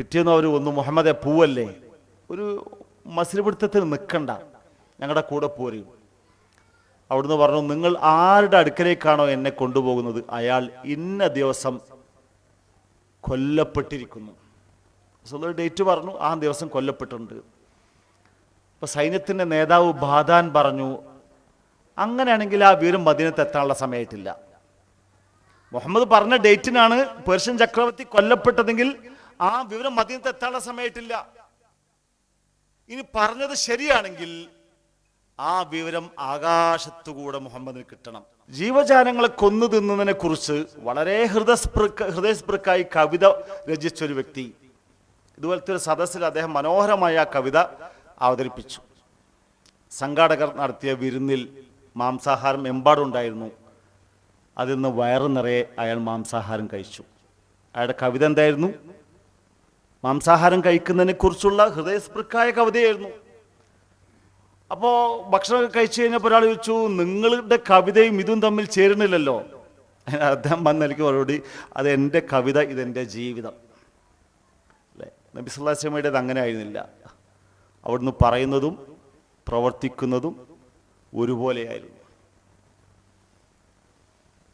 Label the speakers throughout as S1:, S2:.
S1: പിറ്റേന്ന് അവർ ഒന്ന് മുഹമ്മദെ പൂവല്ലേ? ഒരു മത്സരപിടുത്തത്തിന് നിൽക്കണ്ട. ഞങ്ങളുടെ കൂടെ പോരും. അവിടുന്ന് പറഞ്ഞു നിങ്ങൾ ആരുടെ അടുക്കലേക്കാണോ എന്നെ കൊണ്ടുപോകുന്നത്? അയാൾ ഇന്ന ദിവസം കൊല്ലപ്പെട്ടിരിക്കുന്നു. സ്വന്തം ഡേറ്റ് പറഞ്ഞു ആ ദിവസം കൊല്ലപ്പെട്ടിട്ടുണ്ട്. അപ്പൊ സൈന്യത്തിന്റെ നേതാവ് ബാദാൻ പറഞ്ഞു അങ്ങനെയാണെങ്കിൽ ആ വീരം മദീനത്ത് എത്താനുള്ള സമയമായിട്ടില്ല. മുഹമ്മദ് പറഞ്ഞ ഡേറ്റിനാണ് പേർഷ്യൻ ചക്രവർത്തി കൊല്ലപ്പെട്ടതെങ്കിൽ ആ വിവരം മദീനത്ത് എത്താനുള്ള സമയമായിട്ടില്ല. ഇനി പറഞ്ഞത് ശരിയാണെങ്കിൽ ആ വിവരം ആകാശത്തുകൂടെ മുഹമ്മദിന് കിട്ടണം. ജീവജാലങ്ങളെ കൊന്നു തിന്നതിനെ കുറിച്ച് വളരെ ഹൃദയസ്പൃക്ക ഹൃദയസ്പൃക്കായി കവിത രചിച്ച ഒരു വ്യക്തി. ഇതുപോലത്തെ ഒരു സദസ്സിൽ അദ്ദേഹം മനോഹരമായ കവിത അവതരിപ്പിച്ചു. സംഘാടകർ നടത്തിയ വിരുന്നിൽ മാംസാഹാരം എമ്പാടുണ്ടായിരുന്നു. അതിൽ നിന്ന് വയറു നിറയെ അയാൾ മാംസാഹാരം കഴിച്ചു. അയാളുടെ കവിത എന്തായിരുന്നു? മാംസാഹാരം കഴിക്കുന്നതിനെ കുറിച്ചുള്ള ഹൃദയസ്പൃക്കായ കവിതയായിരുന്നു. അപ്പോൾ ഭക്ഷണം കഴിച്ചു കഴിഞ്ഞപ്പോൾ ഒരാൾ ചോദിച്ചു നിങ്ങളുടെ കവിതയും ഇതും തമ്മിൽ ചേരുന്നില്ലല്ലോ? അദ്ദേഹം വന്ന എനിക്ക് മറുപടി അത് എന്റെ കവിത ഇതെന്റെ ജീവിതം. അല്ലേ? നബി സുല്ലാസ്ലമയുടേത് അങ്ങനെ ആയിരുന്നില്ല. അവിടുന്ന് പറയുന്നതും പ്രവർത്തിക്കുന്നതും ഒരുപോലെയായിരുന്നു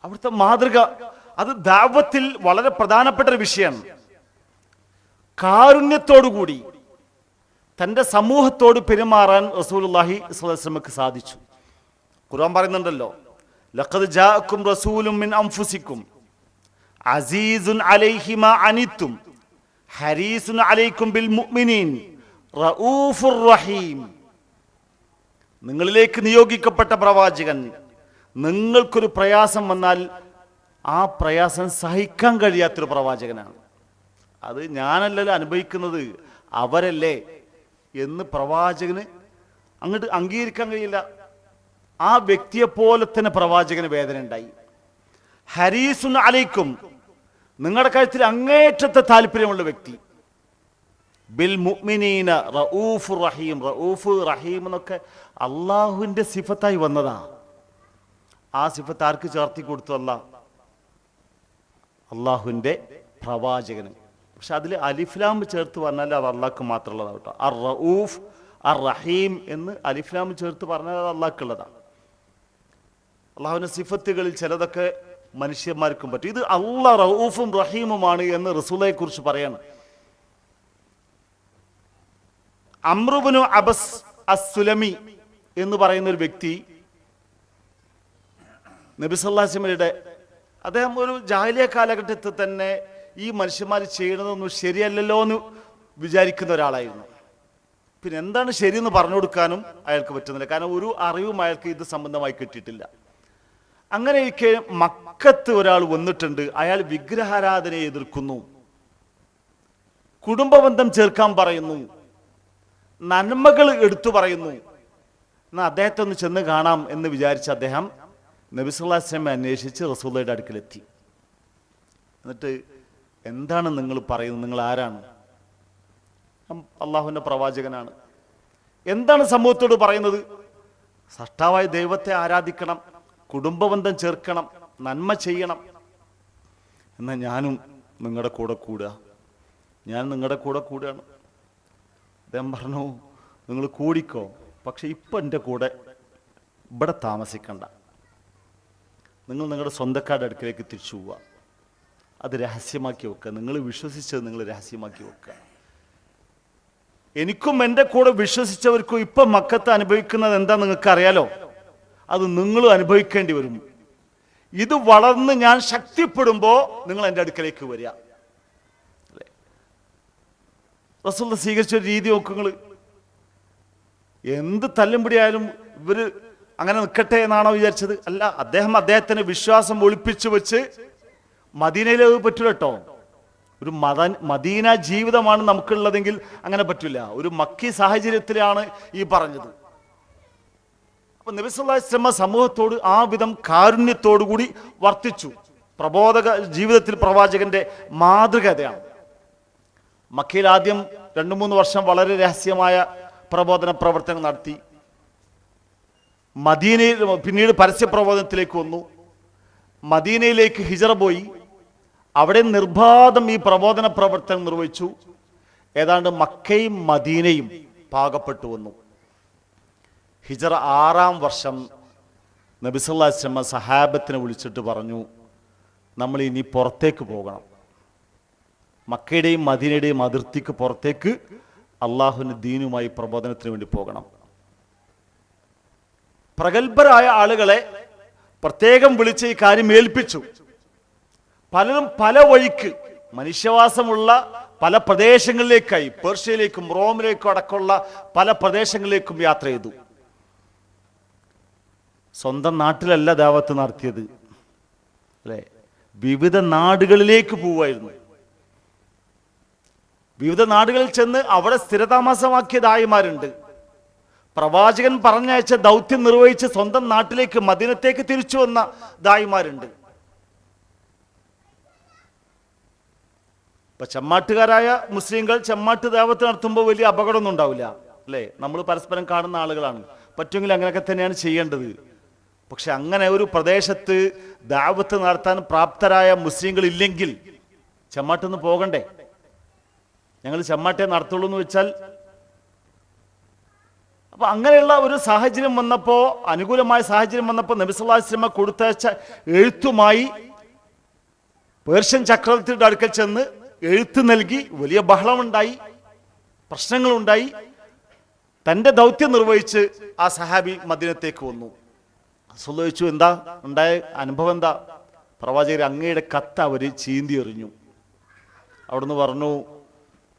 S1: അവിടുത്തെ മാതൃക അത് ദാവത്തിൽ വളരെ പ്രധാനപ്പെട്ട ഒരു വിഷയമാണ്. കാരുണ്യത്തോടുകൂടി തന്റെ സമൂഹത്തോട് പെരുമാറാൻ റസൂലുള്ളാഹി സ്വലമക്ക് സാധിച്ചു. ഖുർആൻ പറയുന്നുണ്ടല്ലോ ലഖദ് ജാഅക്കും റസൂലും മിൻ അൻഫുസിക്കും അസീസുൻ അലൈഹി മാ അനിത്തും ഹരീസുൻ അലൈക്കും ബിൽ മുഅ്മിനീൻ റഊഫുർ റഹീം. നിങ്ങളിലേക്ക് നിയോഗിക്കപ്പെട്ട പ്രവാചകൻ നിങ്ങൾക്കൊരു പ്രയാസം വന്നാൽ ആ പ്രയാസം സഹിക്കാൻ കഴിയാത്തൊരു പ്രവാചകനാണ്. അത് ഞാനല്ലല്ലോ അനുഭവിക്കുന്നത്. അവരല്ലേ എന്ന് പ്രവാചകന് അങ്ങോട്ട് അംഗീകരിക്കാൻ കഴിയില്ല. ആ വ്യക്തിയെ പോലെ തന്നെ പ്രവാചകന് വേദന ഉണ്ടായി. ഹരീസുൻ അലൈക്കും. നിങ്ങളുടെ കാര്യത്തിൽ അങ്ങേറ്റത്തെ താല്പര്യമുള്ള വ്യക്തി. ബിൽ മുഅ്മിനീന റഊഫ് റഹീം. റഊഫ് റഹീം എന്നൊക്കെ അള്ളാഹുവിന്റെ സിഫത്തായി വന്നതാ. ആ സിഫത്ത് ആർക്ക് ചേർത്തി കൊടുത്തു അല്ല അള്ളാഹുവിന്റെ പ്രവാചകന്. പക്ഷെ അതിൽ അലിഫ്ലാം ചേർത്ത് പറഞ്ഞാൽ അത് അള്ളാഹ്ക്ക് മാത്രമുള്ളതാണ് കേട്ടോ. അർ റഊഫ് അർ റഹീം എന്ന് അലിഫ്ലാം ചേർത്ത് പറഞ്ഞാൽ അത് അള്ളാഹ്ക്കുള്ളതാണ് അള്ളാഹുവിന്റെ സിഫത്തുകളിൽ ചിലതൊക്കെ മനുഷ്യന്മാർക്കും പറ്റും. ഇത് അള്ള റഊഫും റഹീമുമാണ് എന്ന് റസൂലയെ കുറിച്ച് പറയണം. അമ്രുബിനു അബസ് അസുലമി എന്ന് പറയുന്ന ഒരു വ്യക്തി നബിസല്ലാസിമയുടെ അദ്ദേഹം ഒരു ജാഹലിയ കാലഘട്ടത്തിൽ തന്നെ ഈ മനുഷ്യന്മാർ ചെയ്യണതൊന്നും ശരിയല്ലല്ലോ എന്ന് വിചാരിക്കുന്ന ഒരാളായിരുന്നു. പിന്നെ എന്താണ് ശരിയെന്ന് പറഞ്ഞു കൊടുക്കാനും അയാൾക്ക് പറ്റുന്നില്ല. കാരണം ഒരു അറിവും അയാൾക്ക് ഇത് സംബന്ധമായി കിട്ടിയിട്ടില്ല. അങ്ങനെ ഇരിക്കെ മക്കത്ത് ഒരാൾ വന്നിട്ടുണ്ട്. അയാൾ വിഗ്രഹാരാധനയെ എതിർക്കുന്നു. കുടുംബബന്ധം ചേർക്കാൻ പറയുന്നു. നന്മകൾ എടുത്തു പറയുന്നു. എന്നാൽ അദ്ദേഹത്തെ ഒന്ന് ചെന്ന് കാണാം എന്ന് വിചാരിച്ച അദ്ദേഹം നബിസുല്ലാസ്ലമെ അന്വേഷിച്ച് റസൂള്ളയുടെ അടുക്കിലെത്തി. എന്നിട്ട് എന്താണ് നിങ്ങൾ പറയുന്നത്? നിങ്ങൾ ആരാണ്? അള്ളാഹുവിന്റെ പ്രവാചകനാണ്. എന്താണ് സമൂഹത്തോട് പറയുന്നത്? സഷ്ടാവായ ദൈവത്തെ ആരാധിക്കണം കുടുംബബന്ധം ചേർക്കണം നന്മ ചെയ്യണം. എന്നാൽ ഞാനും നിങ്ങളുടെ കൂടെ കൂടുക. ഞാൻ നിങ്ങളുടെ കൂടെ കൂടുകയാണ്. അദ്ദേഹം പറഞ്ഞു നിങ്ങൾ കൂടിക്കോ പക്ഷെ ഇപ്പം എന്റെ കൂടെ ഇവിടെ താമസിക്കണ്ട. നിങ്ങൾ നിങ്ങളുടെ സ്വന്തക്കാരുടെ അടുക്കിലേക്ക് തിരിച്ചു പോവുക. അത് രഹസ്യമാക്കി വെക്കുക. നിങ്ങൾ വിശ്വസിച്ചത് നിങ്ങൾ രഹസ്യമാക്കി വെക്കുക. എനിക്കും എന്റെ കൂടെ വിശ്വസിച്ചവർക്കും ഇപ്പം മക്കത്ത് അനുഭവിക്കുന്നത് എന്താ നിങ്ങൾക്ക് അറിയാലോ? അത് നിങ്ങളും അനുഭവിക്കേണ്ടി വരും. ഇത് വളർന്ന് ഞാൻ ശക്തിപ്പെടുമ്പോൾ നിങ്ങൾ എന്റെ അടുക്കലേക്ക് വരിക. റസൂൽ സ്വീകരിച്ച ഒരു രീതി നോക്കുങ്ങൾ എന്ത് തല്ലുംപിടിയായാലും ഇവർ അങ്ങനെ നിൽക്കട്ടെ എന്നാണോ വിചാരിച്ചത്? അല്ല അദ്ദേഹം അദ്ദേഹത്തിന് വിശ്വാസം ഒളിപ്പിച്ചു വെച്ച് മദീനയിലേക്ക് പറ്റില്ല കേട്ടോ ഒരു മത മദീന ജീവിതമാണ് നമുക്കുള്ളതെങ്കിൽ അങ്ങനെ പറ്റില്ല ഒരു മക്കി സാഹചര്യത്തിലാണ് ഈ പറഞ്ഞത്. അപ്പൊ നബിസ്വല്ലാസ്ലമ സമൂഹത്തോട് ആ വിധം കാരുണ്യത്തോടു കൂടി വർത്തിച്ചു. പ്രബോധക ജീവിതത്തിൽ പ്രവാചകന്റെ മാതൃകതയാണ് മക്കയിൽ ആദ്യം രണ്ടു മൂന്ന് വർഷം വളരെ രഹസ്യമായ പ്രബോധന പ്രവർത്തനം നടത്തി. മദീനയിൽ പിന്നീട് പരസ്യ പ്രബോധനത്തിലേക്ക് വന്നു. മദീനയിലേക്ക് ഹിജറ പോയി. അവിടെ നിർബാധം ഈ പ്രബോധന പ്രവർത്തനം നിർവഹിച്ചു. ഏതാണ്ട് മക്കയും മദീനയും പാകപ്പെട്ടു വന്നു. ഹിജറ ആറാം വർഷം നബിസല്ലാസ്ലമ സഹാബത്തിനെ വിളിച്ചിട്ട് പറഞ്ഞു നമ്മൾ ഇനി പുറത്തേക്ക് പോകണം. മക്കയുടെയും മദീനയുടെയും അതിർത്തിക്ക് പുറത്തേക്ക് അള്ളാഹുവിന്റെ ദീനുമായി പ്രബോധനത്തിന് വേണ്ടി പോകണം. പ്രഗത്ഭരായ ആളുകളെ പ്രത്യേകം വിളിച്ച് ഈ കാര്യം ഏൽപ്പിച്ചു. പലരും പല വഴിക്ക് മനുഷ്യവാസമുള്ള പല പ്രദേശങ്ങളിലേക്കായി പേർഷ്യയിലേക്കും റോമിലേക്കും അടക്കമുള്ള പല പ്രദേശങ്ങളിലേക്കും യാത്ര ചെയ്തു. സ്വന്തം നാട്ടിലല്ല ദാവത്ത് നടത്തിയത്. അല്ലേ? വിവിധ നാടുകളിലേക്ക് പോവായിരുന്നു വിവിധ നാടുകളിൽ ചെന്ന് അവിടെ സ്ഥിരതാമസമാക്കിയ ദായിമാരുണ്ട് പ്രവാചകൻ പറഞ്ഞയച്ച ദൗത്യം നിർവഹിച്ച് സ്വന്തം നാട്ടിലേക്ക് മദിനത്തേക്ക് തിരിച്ചു വന്ന ദായിമാരുണ്ട്. ഇപ്പൊ ചെമ്മാട്ടുകാരായ മുസ്ലിങ്ങൾ ചെമ്മാട്ട് ദേവത്ത് നടത്തുമ്പോൾ വലിയ അപകടമൊന്നും ഉണ്ടാവില്ല അല്ലേ? നമ്മൾ പരസ്പരം കാണുന്ന ആളുകളാണ്. പറ്റുമെങ്കിൽ അങ്ങനെയൊക്കെ തന്നെയാണ് ചെയ്യേണ്ടത്. പക്ഷെ അങ്ങനെ ഒരു പ്രദേശത്ത് ദാവത്ത് നടത്താൻ പ്രാപ്തരായ മുസ്ലിങ്ങൾ ഇല്ലെങ്കിൽ ചെമ്മാട്ടൊന്ന് പോകണ്ടേ? ഞങ്ങൾ ചെമ്മാട്ടെ നടത്തുള്ളൂ എന്ന് വെച്ചാൽ അപ്പൊ അങ്ങനെയുള്ള ഒരു സാഹചര്യം വന്നപ്പോൾ അനുകൂലമായ സാഹചര്യം വന്നപ്പോൾ നബിസുല്ലാസ്ലമ കൊടുത്തയച്ച എഴുത്തുമായി പേർഷ്യൻ ചക്രവർത്തിയുടെ അടുക്കൽ ചെന്ന് എഴുത്ത് നൽകി വലിയ ബഹളമുണ്ടായി പ്രശ്നങ്ങളുണ്ടായി. തന്റെ ദൗത്യം നിർവഹിച്ച് ആ സഹാബി മദിനത്തേക്ക് വന്നു. ചോദിച്ചു എന്താ? ഉണ്ടായ അനുഭവം എന്താ? പ്രവാചകർ അങ്ങയുടെ കത്ത് അവർ ചീന്തി എറിഞ്ഞു. അവിടുന്ന് പറഞ്ഞു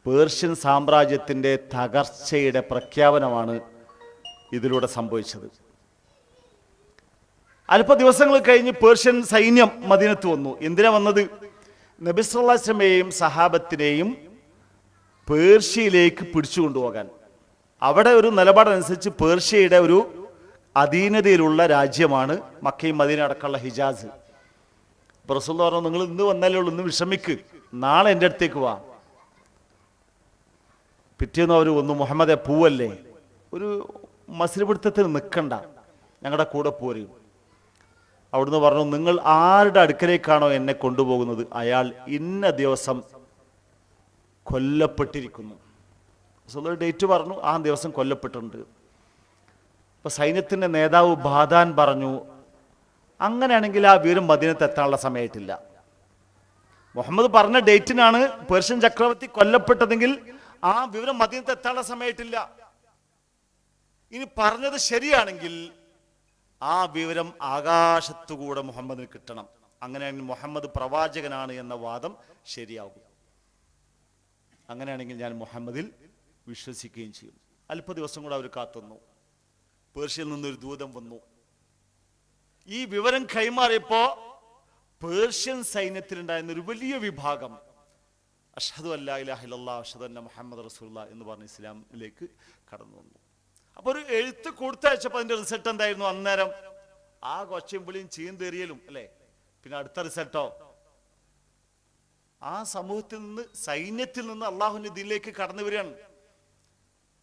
S1: പേർഷ്യൻ സാമ്രാജ്യത്തിന്റെ തകർച്ചയുടെ പ്രഖ്യാപനമാണ് ഇതിലൂടെ സംഭവിച്ചത്. അല്പ ദിവസങ്ങൾ കഴിഞ്ഞ് പേർഷ്യൻ സൈന്യം മദീനത്ത് വന്നു. എന്തിനാ വന്നത്? നബിസ്വല്ലാസ്ലമയെയും സഹാബത്തിനെയും പേർഷ്യയിലേക്ക് പിടിച്ചു കൊണ്ടുപോകാൻ. അവിടെ ഒരു നിലപാടനുസരിച്ച് പേർഷ്യയുടെ ഒരു അധീനതയിലുള്ള രാജ്യമാണ് മക്കയും മദീന അടക്കമുള്ള ഹിജാസ്. അപ്പോൾ പറഞ്ഞു നിങ്ങൾ ഇന്ന് വന്നാലേ ഉള്ളൂ ഇന്ന് വിഷമിക്ക് നാളെ എന്റെ അടുത്തേക്ക് വാ. പിറ്റേന്ന് അവർ ഒന്ന് മുഹമ്മദെ പൂവല്ലേ? ഒരു മത്സരപിടുത്തത്തിൽ നിൽക്കണ്ട. ഞങ്ങളുടെ കൂടെ പോര്. അവിടുന്ന് പറഞ്ഞു നിങ്ങൾ ആരുടെ അടുക്കലേക്കാണോ എന്നെ കൊണ്ടുപോകുന്നത്? അയാൾ ഇന്ന ദിവസം കൊല്ലപ്പെട്ടിരിക്കുന്നു. റസൂൽ ഡേറ്റ് പറഞ്ഞു ആ ദിവസം കൊല്ലപ്പെട്ടിട്ടുണ്ട്. അപ്പൊ സൈന്യത്തിന്റെ നേതാവ് ബാദാൻ പറഞ്ഞു അങ്ങനെയാണെങ്കിൽ ആ വീരം മദീനത്ത് എത്താനുള്ള സമയമായിട്ടില്ല. മുഹമ്മദ് പറഞ്ഞ ഡേറ്റിനാണ് പേർഷ്യൻ ചക്രവർത്തി കൊല്ലപ്പെട്ടതെങ്കിൽ ആ വിവരം മദീനത്ത് എത്താനുള്ള സമയമായിട്ടില്ല. ഇനി പറഞ്ഞത് ശരിയാണെങ്കിൽ ആ വിവരം ആകാശത്തുകൂടെ മുഹമ്മദിന് കിട്ടണം. അങ്ങനെയാണെങ്കിൽ മുഹമ്മദ് പ്രവാചകനാണ് എന്ന വാദം ശരിയാകും. അങ്ങനെയാണെങ്കിൽ ഞാൻ മുഹമ്മദിൽ വിശ്വസിക്കുകയും ചെയ്യും. അല്പ ദിവസം കൂടെ അവർ കാത്തുന്നു. പേർഷ്യയിൽ നിന്നൊരു ദൂതം വന്നു. ഈ വിവരം കൈമാറിയപ്പോ പേർഷ്യൻ സൈന്യത്തിലുണ്ടായിരുന്ന ഒരു വലിയ വിഭാഗം അഷദു അല്ലാ ഇലാഹില്ലാ അഷദ് അന്ന മുഹമ്മദ് റസൂല്ല എന്ന് പറഞ്ഞ് ഇസ്ലാമിലേക്ക് കടന്നു വന്നു. അപ്പൊ ഒരു എഴുത്ത് കൊടുത്തയച്ചപ്പോൾ അതിന്റെ റിസൾട്ട് എന്തായിരുന്നു അന്നേരം? ആ കൊച്ചയും വിളിയും ചീന്തെറിയലും അല്ലേ? പിന്നെ അടുത്ത റിസൾട്ടോ ആ സമൂഹത്തിൽ നിന്ന് സൈന്യത്തിൽ നിന്ന് അള്ളാഹുവിന്റെ ഇതിലേക്ക് കടന്നു വരികയാണ്.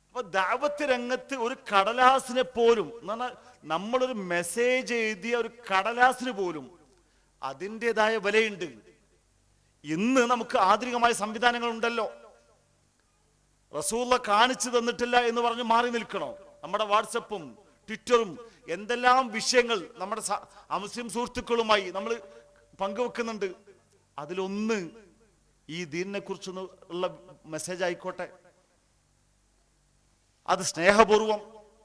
S1: അപ്പൊ ദാവത്ത് രംഗത്ത് ഒരു കടലാസിനെ പോലും എന്ന് പറഞ്ഞാൽ നമ്മളൊരു മെസ്സേജ് എഴുതിയ ഒരു കടലാസിന് പോലും അതിന്റെതായ വിലയുണ്ട്. ഇന്ന് നമുക്ക് ആധുനികമായ സംവിധാനങ്ങൾ ഉണ്ടല്ലോ റസൂള്ള കാണിച്ചു തന്നിട്ടില്ല എന്ന് പറഞ്ഞ് മാറി നിൽക്കണോ? നമ്മുടെ വാട്സപ്പും ട്വിറ്ററും എന്തെല്ലാം വിഷയങ്ങൾ നമ്മുടെ അമുസ്ലിം സുഹൃത്തുക്കളുമായി നമ്മൾ പങ്കുവെക്കുന്നുണ്ട്. അതിലൊന്ന് ഈ ദീനിനെ കുറിച്ചൊന്ന് ഉള്ള മെസ്സേജ് ആയിക്കോട്ടെ. അത് സ്നേഹപൂർവം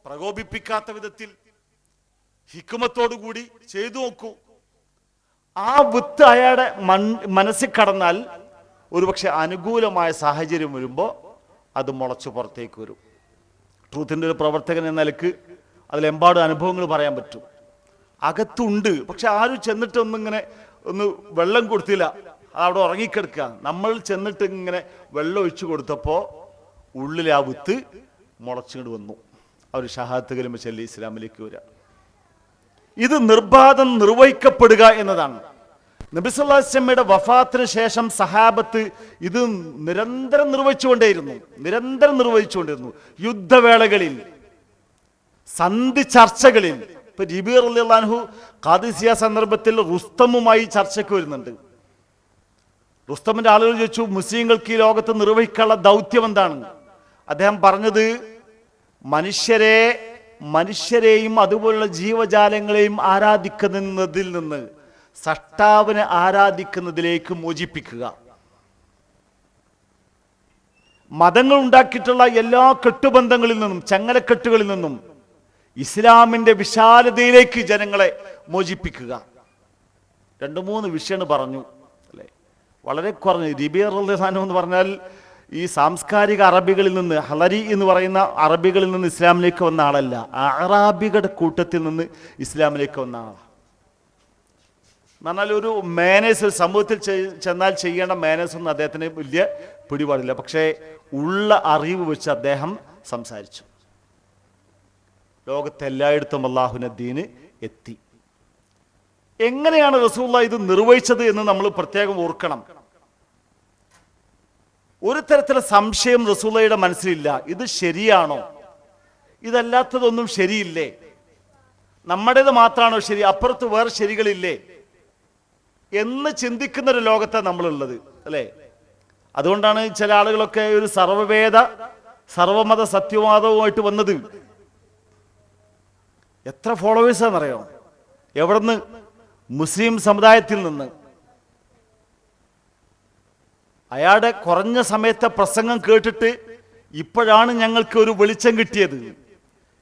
S1: പ്രകോപിപ്പിക്കാത്ത വിധത്തിൽ ഹിക്കുമത്തോടുകൂടി ചെയ്തു നോക്കൂ. ആ വിത്ത് അയാളുടെ മനസ്സിൽ കടന്നാൽ ഒരുപക്ഷെ അനുകൂലമായ സാഹചര്യം വരുമ്പോൾ അത് മുളച്ചു പുറത്തേക്ക് വരും. ട്രൂത്തിന്റെ ഒരു പ്രവർത്തകൻ എന്ന നിലയ്ക്ക് അതിലെമ്പാട് അനുഭവങ്ങൾ പറയാൻ പറ്റും. അകത്തുണ്ട് പക്ഷെ ആരും ചെന്നിട്ടൊന്നും ഇങ്ങനെ ഒന്ന് വെള്ളം കൊടുത്തില്ല. അവിടെ ഉറങ്ങിക്കിടക്കുക. നമ്മൾ ചെന്നിട്ട് ഇങ്ങനെ വെള്ളം ഒഴിച്ചു കൊടുത്തപ്പോൾ ഉള്ളിൽ ആ വിത്ത് മുളച്ചുകൊണ്ട് വന്നു. അവർ ഷഹാത്ത് കലിമ ചെല്ലി ഇസ്ലാമിലേക്ക് വരിക ഇത് നിർബാധം നിർവഹിക്കപ്പെടുക എന്നതാണ്. നബിസുല്ലാസ്ലമ്മയുടെ വഫാത്തിന് ശേഷം സഹാബത്ത് ഇത് നിരന്തരം നിർവഹിച്ചുകൊണ്ടേയിരുന്നു. നിരന്തരം നിർവഹിച്ചുകൊണ്ടിരുന്നു യുദ്ധവേളകളിൽ സന്ധി ചർച്ചകളിൽ. ഇപ്പൊ ജിബീർ അള്ളാഹു ഖാദിസിയ സന്ദർഭത്തിൽ റുസ്തമുമായി ചർച്ചയ്ക്ക് വരുന്നുണ്ട്. റുസ്തമിന്റെ ആളുകൾ ചോദിച്ചു മുസ്ലിങ്ങൾക്ക് ഈ ലോകത്ത് നിർവഹിക്കാനുള്ള ദൗത്യം എന്താണ്? അദ്ദേഹം പറഞ്ഞത് മനുഷ്യരെ മനുഷ്യരെയും അതുപോലുള്ള ജീവജാലങ്ങളെയും ആരാധിക്കുന്നതിൽ നിന്ന് സഷ്ടാവിനെ ആരാധിക്കുന്നതിലേക്ക് മോചിപ്പിക്കുക. മതങ്ങൾ ഉണ്ടാക്കിയിട്ടുള്ള എല്ലാ കെട്ടുബന്ധങ്ങളിൽ നിന്നും ചങ്ങലക്കെട്ടുകളിൽ നിന്നും ഇസ്ലാമിന്റെ വിശാലതയിലേക്ക് ജനങ്ങളെ മോചിപ്പിക്കുക. രണ്ട് മൂന്ന് വിഷയമാണ് പറഞ്ഞു. അല്ലേ? വളരെ കുറഞ്ഞു. സാധനം എന്ന് പറഞ്ഞാൽ ഈ സാംസ്കാരിക അറബികളിൽ നിന്ന് ഹലരി എന്ന് പറയുന്ന അറബികളിൽ നിന്ന് ഇസ്ലാമിലേക്ക് വന്ന ആളല്ല. അറാബികളുടെ കൂട്ടത്തിൽ നിന്ന് ഇസ്ലാമിലേക്ക് വന്ന ആളാണ്. എന്ന് പറഞ്ഞാൽ ഒരു സമൂഹത്തിൽ ചെന്നാൽ ചെയ്യേണ്ട മാനേഴ്സ് ഒന്നും അദ്ദേഹത്തിന് വലിയ പിടിപാടില്ല. പക്ഷേ ഉള്ള അറിവ് വെച്ച് അദ്ദേഹം സംസാരിച്ചു. ലോകത്തെ എല്ലായിടത്തും അള്ളാഹുന ദീന് എത്തി. എങ്ങനെയാണ് റസൂള്ള ഇത് നിർവഹിച്ചത് എന്ന് നമ്മൾ പ്രത്യേകം ഓർക്കണം. ഒരു തരത്തിലെ സംശയം റസൂള്ളയുടെ മനസ്സിലില്ല. ഇത് ശരിയാണോ? ഇതല്ലാത്തതൊന്നും ശരിയില്ലേ? നമ്മുടേത് മാത്രമാണോ ശരി? അപ്പുറത്ത് വേറെ ശരികളില്ലേ? എന്ന് ചിന്തിക്കുന്ന ഒരു ലോകത്താണ് നമ്മളുള്ളത് അല്ലേ? അതുകൊണ്ടാണ് ചില ആളുകളൊക്കെ ഒരു സർവവേദ സർവമത സത്യവാദവുമായിട്ട് വന്നത്. എത്ര ഫോളോവേഴ്സാണെന്നറിയോ? എവിടുന്ന്? മുസ്ലിം സമുദായത്തിൽ നിന്ന്. അയാളുടെ കുറഞ്ഞ സമയത്തെ പ്രസംഗം കേട്ടിട്ട് ഇപ്പോഴാണ് ഞങ്ങൾക്ക് ഒരു വെളിച്ചം കിട്ടിയത്.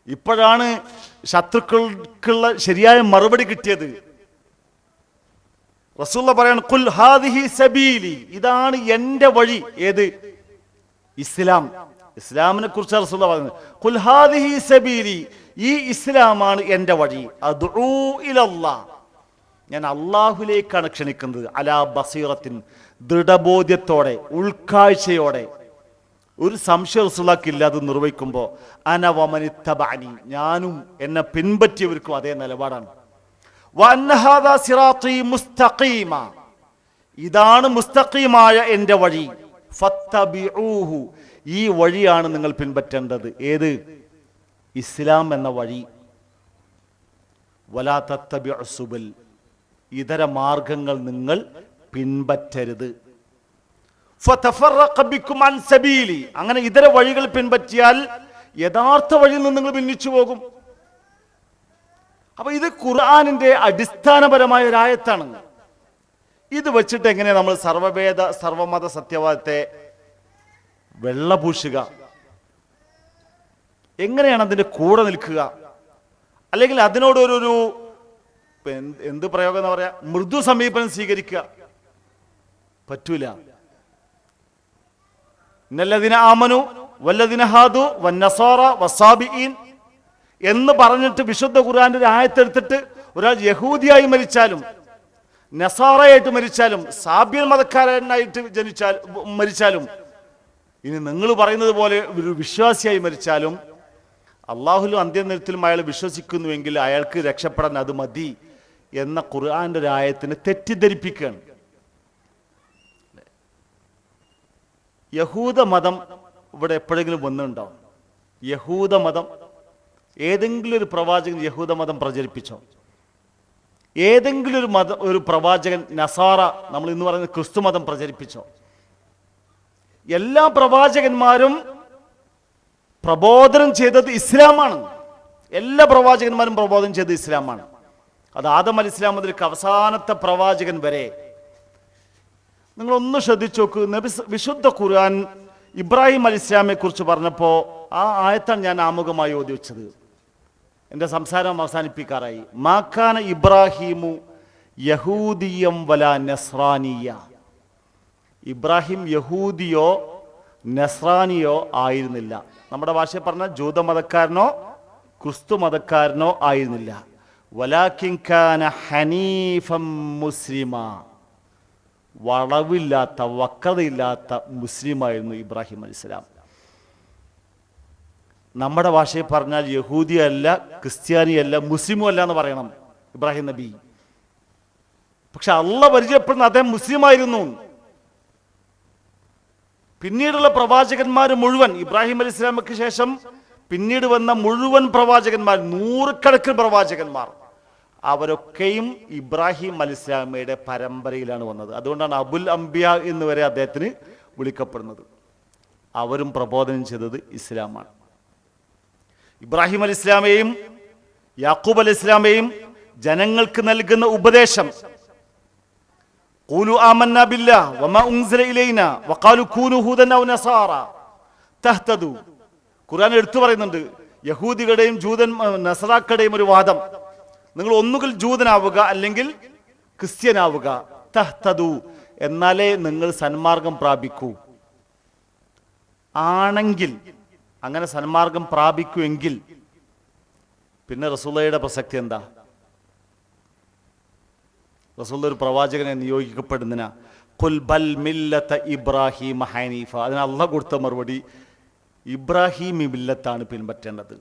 S1: ഇപ്പോഴാണ് ശത്രുക്കൾക്കുള്ള ശരിയായ മറുപടി കിട്ടിയത്. റസൂള്ള പറയാണ് കുൽ ഹാദിഹി സബീലി. ഇതാണ് എന്റെ വഴി. ഏത്? ഇസ്ലാം. ഇസ്ലാമിനെ കുറിച്ച് റസൂള്ള പറയുന്നത്. കുൽ ഹാദിഹി സബീലി. ഈ ഇസ്ലാമാണ് എന്റെ വഴി. ഇലല്ലാ ഞാൻ അള്ളാഹുലേക്കാണ് ക്ഷണിക്കുന്നത്. അലാ ബസീറത്തിൻ ദൃഢബോധ്യത്തോടെ ഉൾക്കാഴ്ചയോടെ. ഒരു സംശയ റസൂലാക്കില്ല അത് നിർവഹിക്കുമ്പോൾ അനവമനിത്തബാനി ഞാനും എന്നെ പിൻപറ്റിയവർക്കും അതേ നിലപാടാണ്. മുസ്തഖീമ. ഇതാണ് മുസ്തഖീമായ എന്റെ വഴി. ഈ വഴിയാണ് നിങ്ങൾ പിൻപറ്റേണ്ടത്. ഏത്? ഇസ്ലാം എന്ന വഴി. വലാ സുബൽ. ഇതര മാർഗങ്ങൾ നിങ്ങൾ പിൻപറ്റരുത്. അങ്ങനെ ഇതര വഴികൾ പിൻപറ്റിയാൽ യഥാർത്ഥ വഴിയിൽ നിന്ന് നിങ്ങൾ ഭിന്നിച്ചു പോകും. അപ്പൊ ഇത് ഖുർആാനിന്റെ അടിസ്ഥാനപരമായ ഒരു ആയത്താണ്. ഇത് വെച്ചിട്ട് എങ്ങനെ നമ്മൾ സർവവേദ സർവമത സത്യവാദത്തെ വെള്ളപൂശുക? എങ്ങനെയാണ് അതിന്റെ കൂടെ നിൽക്കുക? അല്ലെങ്കിൽ അതിനോട് ഒരു ഒരു എന്ത് പ്രയോഗം എന്ന് പറയാ? മൃദു സമീപനം സ്വീകരിക്കുക. പറ്റൂല. ഇന്നല്ലതിന ആമനു വല്ലതിന ഹാദു വന്നസോറ വസാബിഈൻ എന്ന് പറഞ്ഞിട്ട് വിശുദ്ധ ഖുർആാന്റെ ഒരു ആയത്തെടുത്തിട്ട് ഒരാൾ യഹൂദിയായി മരിച്ചാലും നസാറയായിട്ട് മരിച്ചാലും സാബ്യൻ മതക്കാരനായിട്ട് ജനിച്ചാൽ മരിച്ചാലും ഇനി നിങ്ങൾ പറയുന്നത് പോലെ ഒരു വിശ്വാസിയായി മരിച്ചാലും അള്ളാഹുലും അന്ത്യനിരത്തിലും അയാൾ വിശ്വസിക്കുന്നുവെങ്കിൽ അയാൾക്ക് രക്ഷപ്പെടാൻ അത് മതി എന്ന ഖുർആാന്റെ ഒരു ആയത്തിനെ തെറ്റിദ്ധരിപ്പിക്കുകയാണ്. യഹൂദ മതം ഇവിടെ എപ്പോഴെങ്കിലും വന്നിട്ടുണ്ടാവും. യഹൂദ മതം ഏതെങ്കിലും ഒരു പ്രവാചകൻ യഹൂദമതം പ്രചരിപ്പിച്ചോ? ഏതെങ്കിലും ഒരു മത ഒരു പ്രവാചകൻ നസാറ നമ്മൾ ഇന്ന് പറയുന്ന ക്രിസ്തു മതം പ്രചരിപ്പിച്ചോ? എല്ലാ പ്രവാചകന്മാരും പ്രബോധനം ചെയ്തത് ഇസ്ലാമാണ്. എല്ലാ പ്രവാചകന്മാരും പ്രബോധനം ചെയ്തത് ഇസ്ലാമാണ്. അത് ആദം അലി ഇസ്ലാം മുതലേക്ക് അവസാനത്തെ പ്രവാചകൻ വരെ. നിങ്ങൾ ഒന്ന് ശ്രദ്ധിച്ചു നോക്ക്. നബി വിശുദ്ധ ഖുർആൻ ഇബ്രാഹിം അലി ഇസ്ലാമിനെ കുറിച്ച് പറഞ്ഞപ്പോൾ ആ ആയത്താണ് ഞാൻ ആമുഖമായി ഓതി വെച്ചത്. എന്റെ സംസാരം അവസാനിപ്പിക്കാറായി. മാക്കാന ഇബ്രാഹിമു യഹൂദിയം വല നസ്രാനിയ. ഇബ്രാഹിം യഹൂദിയോ നസ്രാനിയോ ആയിരുന്നില്ല. നമ്മുടെ ഭാഷയിൽ പറഞ്ഞ ജൂതമതക്കാരനോ ക്രിസ്തു മതക്കാരനോ ആയിരുന്നില്ല. വലാക്കിങ്കാന ഹനീഫം മുസ്ലിമ. വളവില്ലാത്ത വക്രതയില്ലാത്ത മുസ്ലിമായിരുന്നു ഇബ്രാഹിം അലിസ്ലാം നമ്മുടെ ഭാഷയിൽ പറഞ്ഞാൽ യഹൂദിയല്ല ക്രിസ്ത്യാനിയല്ല മുസ്ലിമും അല്ല എന്ന് പറയണം ഇബ്രാഹിം നബി. പക്ഷെ അള്ള പരിചയപ്പെടുന്ന അദ്ദേഹം മുസ്ലിമായിരുന്നു. പിന്നീടുള്ള പ്രവാചകന്മാർ മുഴുവൻ ഇബ്രാഹിം അലി ഇസ്ലാമിക്ക് ശേഷം പിന്നീട് വന്ന മുഴുവൻ പ്രവാചകന്മാർ നൂറുകണക്കിന് പ്രവാചകന്മാർ അവരൊക്കെയും ഇബ്രാഹിം അലിസ്ലാമയുടെ പരമ്പരയിലാണ് വന്നത്. അതുകൊണ്ടാണ് അബുൽ അംബിയ എന്ന് വരെ അദ്ദേഹത്തിന് വിളിക്കപ്പെടുന്നത്. അവരും പ്രബോധനം ചെയ്തത് ഇസ്ലാമാണ്. ഇബ്രാഹിം അലി ഇസ്ലാമയെയും യാക്കൂബ് അലി ഇസ്ലാമയെയും ജനങ്ങൾക്ക് നൽകുന്ന ഉപദേശം قولوا آمنا بالله وما أنزل إلينا وقالوا كونوا هودا أو نصارى تهتدوا ഖുർആൻ എടുത്തു പറയുന്നുണ്ട് യഹൂദികളുടെയും ജൂതൻ നസറാക്കളുടെയും ഒരു വാദം നിങ്ങൾ ഒന്നുകിൽ ജൂതനാവുക അല്ലെങ്കിൽ ക്രിസ്ത്യനാവുക തഹ്തദു എന്നാലേ നിങ്ങൾ സന്മാർഗം പ്രാപിക്കൂ ആണെങ്കിൽ അങ്ങനെ സന്മാർഗം പ്രാപിക്കുമെങ്കിൽ പിന്നെ റസൂലയുടെ പ്രസക്തി എന്താ? റസൂൽ ഒരു പ്രവാചകനെ നിയോഗിക്കപ്പെടുന്നതിന? കുൽ ബൽ മില്ലത്ത ഇബ്രാഹിം ഹനീഫ. അതിന് അല്ല കൊടുത്ത മറുപടി ഇബ്രാഹിം മില്ലത്താണ് പിൻപറ്റേണ്ടത്.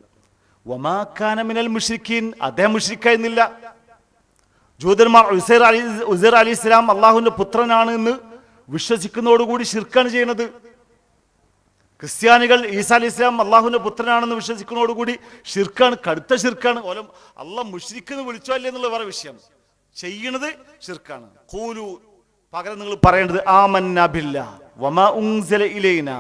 S1: ഒമാക്കാന മിനൽ മുഷ്രിഖീൻ അദ്ദേഹം മുഷ്രിക്കായിരുന്നില്ല. ജൂതന്മാർ ഉസൈർ അലി ഉസൈർ അലി ഇസ്ലാം അള്ളാഹുവിന്റെ പുത്രനാണ് എന്ന് വിശ്വസിക്കുന്നതോടുകൂടി ശിർക്കാണ് ചെയ്യുന്നത് ക്രിസ്ത്യാനികൾ ഈസാ അലി ഇസ്ലാം അള്ളാഹുവിന്റെ പുത്രനാണെന്ന് വിശ്വസിക്കുന്നതോടുകൂടി ഷിർക്കാണ് കടുത്ത ഷിർക്കാണ് ഓലം അള്ളാഹ് മുഷ്രിഖെന്ന് വിളിച്ചോ അല്ലേ എന്നുള്ള വേറെ വിഷയം. ചെയ്യണത് ഷിർക്കാണ് കൂലു പകരം നിങ്ങൾ പറയേണ്ടത് ആ ബില്ല വമാ ഉൻസില ഇലൈന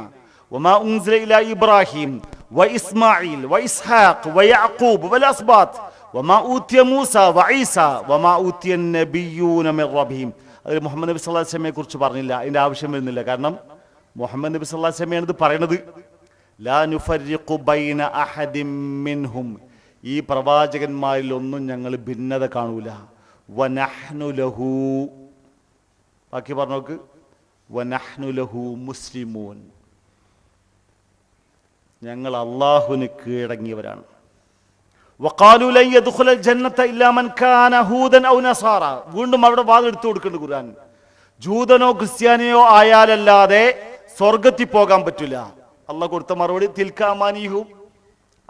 S1: വമാ ഉൻസില ഇല ഇബ്രാഹിം വ ഇസ്മായിൽ വ ഇസ്ഹാഖ് വ യാഖൂബ് വൽ അസ്ബാത്ത് വമാ ഊത്യ മൂസ വ ഈസ വമാ ഊത്യ നബിയൂന മിർ റബീം അതിൽ മുഹമ്മദ് നബി സല്ലല്ലാഹു അലൈഹി വസല്ലമയെ കുറിച്ച് പറഞ്ഞില്ല. അതിന്റെ ആവശ്യം വരുന്നില്ല. കാരണം മുഹമ്മദ് നബി വസല്ലമയാണ് ഇത് പറയണത്. ലാ നുഫർരിഖു ബൈന മിൻഹും. ഈ പ്രവാചകന്മാരിൽ ഒന്നും ഞങ്ങൾ ഭിന്നത കാണൂല. ലഹു. ബാക്കി പറഞ്ഞോക്ക് വനഹ്നു ലഹു മുസ്ലിമൂൻ. ഞങ്ങൾ അള്ളാഹുവിന് കീഴടങ്ങിയവരാണ്. വീണ്ടും അവിടെ വാദം എടുത്തു കൊടുക്കുന്നുണ്ട് ഖുർആൻ. ജൂതനോ ക്രിസ്ത്യാനിയോ ആയാലല്ലാതെ സ്വർഗത്തിൽ പോകാൻ പറ്റില്ല. അള്ളാഹ് കൊടുത്ത മറുപടി തിൽക്കാമാനീഹും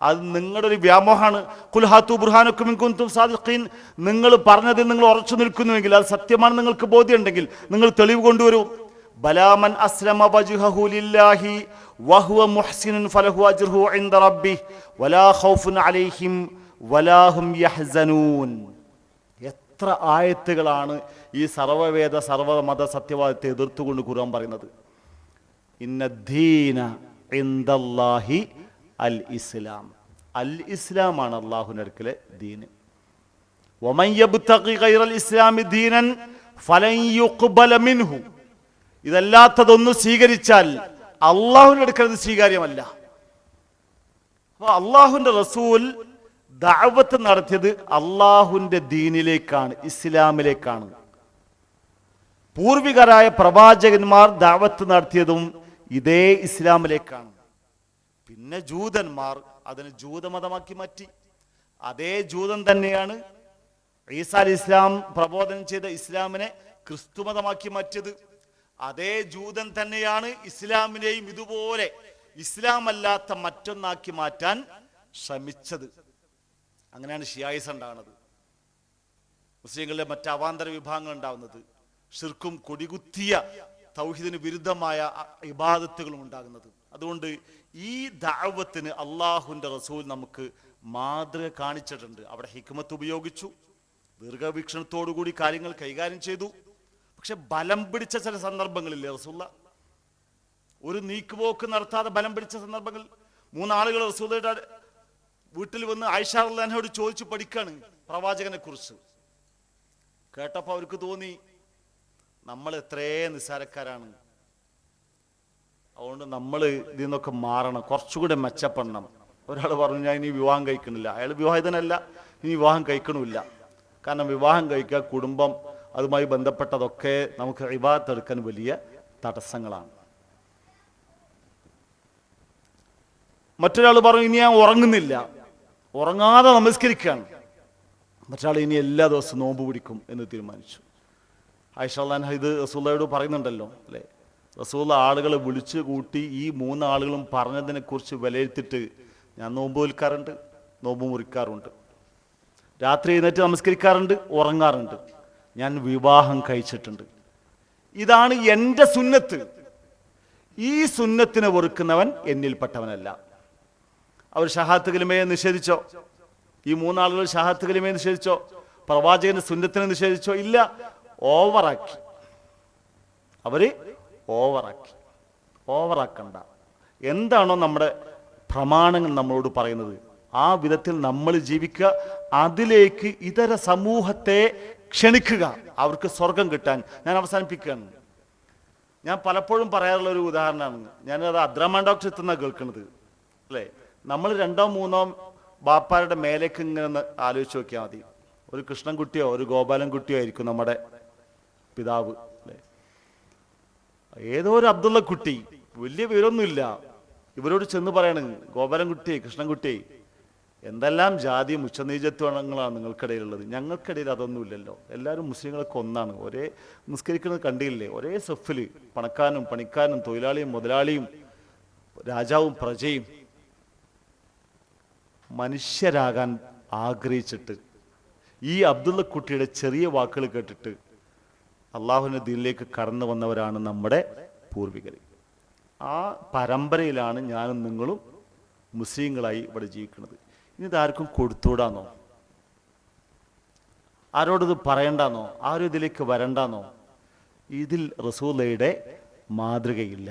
S1: അത് നിങ്ങളുടെ ഒരു വ്യാമോഹമാണ്. കുൽഹാത്തു ബുർഹാനൊക്കും കുന്തും സാദിഖീൻ. നിങ്ങൾ പറഞ്ഞതിൽ നിങ്ങൾ ഉറച്ചു നിൽക്കുന്നുവെങ്കിൽ അത് സത്യമാണ് നിങ്ങൾക്ക് ബോധ്യമുണ്ടെങ്കിൽ നിങ്ങൾ തെളിവ് കൊണ്ടുവരൂ. ബലാമൻ അസ്ലമ വജ്ഹഹു ലില്ലാഹി വഹുവ മുഹ്സിനുൻ ഫലഹു അജ്റുഹു ഇൻദ റബ്ബി വലാ ഖൗഫുൻ അലൈഹിം വലാ ഹും യഹ്സനൂൻ. എത്ര ആയത്തുകളാണ് ഈ സർവവേദ സർവമത സത്യവാദത്തെ എതിർത്തുകൊണ്ട് ഖുർആൻ പറയുന്നത്. ഇന്ന ദീന ഇന്ദല്ലാഹി അൽ ഇസ്ലാം അൽ ഇസ്ലാമാണ് അല്ലാഹു അടുക്കലെ ദീന് ഇതല്ലാത്തതൊന്ന് സ്വീകരിച്ചാൽ അടുക്കൽ സ്വീകാര്യമല്ല. അപ്പോൾ അള്ളാഹുവിന്റെ റസൂൽ ദഅവത്ത് നടത്തിയത് അള്ളാഹുവിന്റെ ദീനിലേക്കാണ് ഇസ്ലാമിലേക്കാണ്. പൂർവികരായ പ്രവാചകന്മാർ ദഅവത്ത് നടത്തിയതും ഇതേ ഇസ്ലാമിലേക്കാണ്. പിന്നെ ജൂതന്മാർ അതിനെ ജൂതമതമാക്കി മാറ്റി. അതേ ജൂതൻ തന്നെയാണ് ഈസാ ഇസ്ലാം പ്രബോധനം ചെയ്ത ഇസ്ലാമിനെ ക്രിസ്തുമതമാക്കി മാറ്റിയത്. അതേ ജൂതൻ തന്നെയാണ് ഇസ്ലാമിനെയും ഇതുപോലെ ഇസ്ലാം അല്ലാത്ത മറ്റൊന്നാക്കി മാറ്റാൻ ശ്രമിച്ചത്. അങ്ങനെയാണ് ഷിയായിസ് ഉണ്ടാകുന്നത്. മുസ്ലിങ്ങളുടെ മറ്റ് അവാന്തര വിഭാഗങ്ങൾ ഉണ്ടാവുന്നത്. ഷിർക്കും കൊടികുത്തിയ തൗഹീദിന് വിരുദ്ധമായ ഇബാദത്തുകളും ഉണ്ടാകുന്നത്. അതുകൊണ്ട് ഈ ദാവത്തിന് അള്ളാഹുവിന്റെ റസൂൽ നമുക്ക് മാതൃക കാണിച്ചിട്ടുണ്ട്. അവിടെ ഹിക്മത്ത് ഉപയോഗിച്ചു. ദീർഘവീക്ഷണത്തോടുകൂടി കാര്യങ്ങൾ കൈകാര്യം ചെയ്തു. പക്ഷെ ബലം പിടിച്ച ചില സന്ദർഭങ്ങളില്ലേ റസൂല്ല ഒരു നീക്കുപോക്ക് നടത്താതെ ബലം പിടിച്ച സന്ദർഭങ്ങൾ. മൂന്നാളുകൾ റസൂലയുടെ വീട്ടിൽ വന്ന് ആയിഷ ചോദിച്ചു പഠിക്കാണ് പ്രവാചകനെ കുറിച്ച് കേട്ടപ്പോൾ അവർക്ക് തോന്നി നമ്മൾ എത്രേ നിസ്സാരക്കാരാണ്. അതുകൊണ്ട് നമ്മൾ ഇതിൽ നിന്നൊക്കെ മാറണം. കുറച്ചുകൂടെ മെച്ചപ്പെടണം. ഒരാൾ പറഞ്ഞു ഞാൻ ഇനി വിവാഹം കഴിക്കണില്ല. അയാൾ വിവാഹിതനല്ല ഇനി വിവാഹം കഴിക്കണമില്ല. കാരണം വിവാഹം കഴിക്കുക കുടുംബം അതുമായി ബന്ധപ്പെട്ടതൊക്കെ നമുക്ക് വിവാഹത്തെടുക്കാൻ വലിയ തടസ്സങ്ങളാണ്. മറ്റൊരാൾ പറഞ്ഞു ഇനി ഞാൻ ഉറങ്ങുന്നില്ല. ഉറങ്ങാതെ നമസ്കരിക്കുകയാണ്. മറ്റൊരാൾ ഇനി എല്ലാ ദിവസവും നോമ്പ് പിടിക്കും എന്ന് തീരുമാനിച്ചു. ആയിഷാൻ ഇത് റസൂള്ളയോട് പറയുന്നുണ്ടല്ലോ അല്ലേ? റസൂള്ള ആളുകളെ വിളിച്ചു കൂട്ടി ഈ മൂന്ന് ആളുകളും പറഞ്ഞതിനെ കുറിച്ച് വിലയിരുത്തിയിട്ട് ഞാൻ നോമ്പ് വിൽക്കാറുണ്ട് നോമ്പ് മുറിക്കാറുണ്ട്. രാത്രി എഴുന്നേറ്റ് നമസ്കരിക്കാറുണ്ട് ഉറങ്ങാറുണ്ട്. ഞാൻ വിവാഹം കഴിച്ചിട്ടുണ്ട്. ഇതാണ് എന്റെ സുന്നത്ത്. ഈ സുന്നത്തിനെ വെറുക്കുന്നവൻ എന്നിൽപ്പെട്ടവനല്ല. അവർ ഷഹാത്ത് കലിമയെ നിഷേധിച്ചോ? ഈ മൂന്നാളുകൾ ഷഹാത്ത് കലിമയെ നിഷേധിച്ചോ? പ്രവാചകന്റെ സുന്നത്തിനെ നിഷേധിച്ചോ? ഇല്ല. ഓവറാക്കി. അവർ ഓവറാക്കി. ഓവറാക്കണ്ട. എന്താണോ നമ്മുടെ പ്രമാണങ്ങൾ നമ്മളോട് പറയുന്നത്. ആ വിധത്തിൽ നമ്മൾ ജീവിക്കുക അതിലേക്ക് ഇതര സമൂഹത്തെ ക്ഷണിക്കുക. അവർക്ക് സ്വർഗം കിട്ടാൻ. ഞാൻ അവസാനിപ്പിക്കുകയാണ്. ഞാൻ പലപ്പോഴും പറയാറുള്ള ഒരു ഉദാഹരണമാണ്. ഞാനത് അദ്രമാൻ ഡോക്ടർ എത്തുന്ന കേൾക്കുന്നത്. അല്ലേ? നമ്മൾ രണ്ടോ മൂന്നോ ബാപ്പാരുടെ മേലേക്ക് ഇങ്ങനെ ആലോചിച്ച് നോക്കിയാൽ മതി. ഒരു കൃഷ്ണൻകുട്ടിയോ ഒരു ഗോപാലൻകുട്ടിയോ ആയിരിക്കും നമ്മുടെ പിതാവ് ഏതോ ഒരു അബ്ദുള്ള കുട്ടി വലിയ വിവരമൊന്നുമില്ല. ഇവരോട് ചെന്ന് പറയണ് ഗോപാലൻകുട്ടി കൃഷ്ണൻകുട്ടി എന്തെല്ലാം ജാതി ഉച്ചനീചത്വങ്ങളാണ് നിങ്ങൾക്കിടയിലുള്ളത്? ഞങ്ങൾക്കിടയിൽ അതൊന്നുമില്ലല്ലോ. എല്ലാവരും മുസ്ലിങ്ങളൊക്കെ ഒന്നാണ്. ഒരേ നിസ്കരിക്കുന്നത് കണ്ടില്ലേ? ഒരേ സെഫിൽ പണക്കാരനും പണിക്കാരനും തൊഴിലാളിയും മുതലാളിയും രാജാവും പ്രജയും മനുഷ്യരാകാൻ ആഗ്രഹിച്ചിട്ട് ഈ അബ്ദുള്ള കുട്ടിയുടെ ചെറിയ വാക്കുകൾ കേട്ടിട്ട് അള്ളാഹുവിന്റെ ദീനിലേക്ക് കടന്നു വന്നവരാണ് നമ്മുടെ പൂർവികർ. ആ പരമ്പരയിലാണ് ഞാനും നിങ്ങളും മുസ്ലിങ്ങളായി ഇവിടെ ജീവിക്കുന്നത്. ഇനി ഇതാർക്കും കൊടുത്തൂടാന്നോ ആരോടത് പറയണ്ടെന്നോ? ആരും ഇതിലേക്ക് വരണ്ടെന്നോ? ഇതിൽ റസൂലയുടെ മാതൃകയില്ല.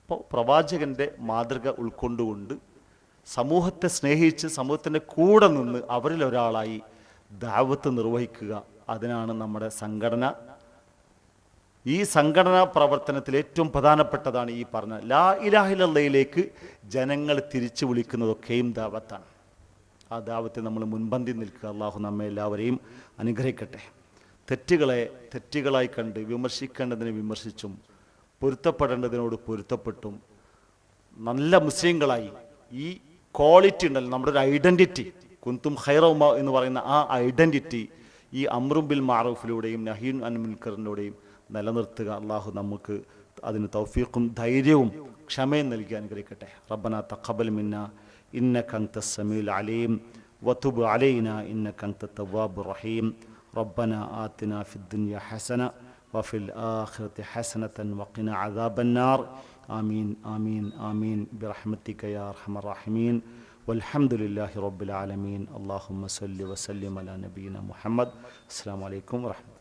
S1: അപ്പോൾ പ്രവാചകന്റെ മാതൃക ഉൾക്കൊണ്ടുകൊണ്ട് സമൂഹത്തെ സ്നേഹിച്ച് സമൂഹത്തിന്റെ കൂടെ നിന്ന് അവരിൽ ഒരാളായി ദാവത്ത് നിർവഹിക്കുക അതിനാണ് നമ്മുടെ സംഘടന ഈ സംഘടനാ പ്രവർത്തനത്തിൽ ഏറ്റവും പ്രധാനപ്പെട്ടതാണ് ഈ പറഞ്ഞ ലാ ഇലാഹിലയിലേക്ക് ജനങ്ങൾ തിരിച്ചു വിളിക്കുന്നതൊക്കെയും ദാവത്താണ്. ആ ദാവത്തെ നമ്മൾ മുൻപന്തി നിൽക്കുക. അള്ളാഹു നമ്മെ എല്ലാവരെയും അനുഗ്രഹിക്കട്ടെ. തെറ്റുകളെ തെറ്റുകളായി കണ്ട് വിമർശിക്കേണ്ടതിനെ വിമർശിച്ചും പൊരുത്തപ്പെടേണ്ടതിനോട് പൊരുത്തപ്പെട്ടും നല്ല മുസ്ലിങ്ങളായി ഈ ക്വാളിറ്റി ഉണ്ടല്ലോ നമ്മുടെ ഒരു ഐഡന്റിറ്റി കുന്തും ഹൈറൗമ എന്ന് പറയുന്ന ആ ഐഡന്റിറ്റി ഈ അമ്രുബിൽ മാറൂഫിലൂടെയും നഹീൻ അൻ മുൻകറിലൂടെയും നിലനിർത്തുക അള്ളാഹു നമുക്ക് അതിന് തൗഫീഖും ധൈര്യവും ക്ഷമയും നൽകി അനുഗ്രഹിക്കട്ടെ റബ്ബന തഖബൽ മിന്ന إنك أنت السميع العليم وتب علينا إنك أنت التواب الرحيم ربنا آتنا في الدنيا حسنة وفي الآخرة حسنة وقنا عذاب النار آمين آمين آمين برحمتك يا أرحم الراحمين والحمد لله رب العالمين اللهم صل وسلم على نبينا محمد السلام عليكم ورحمة الله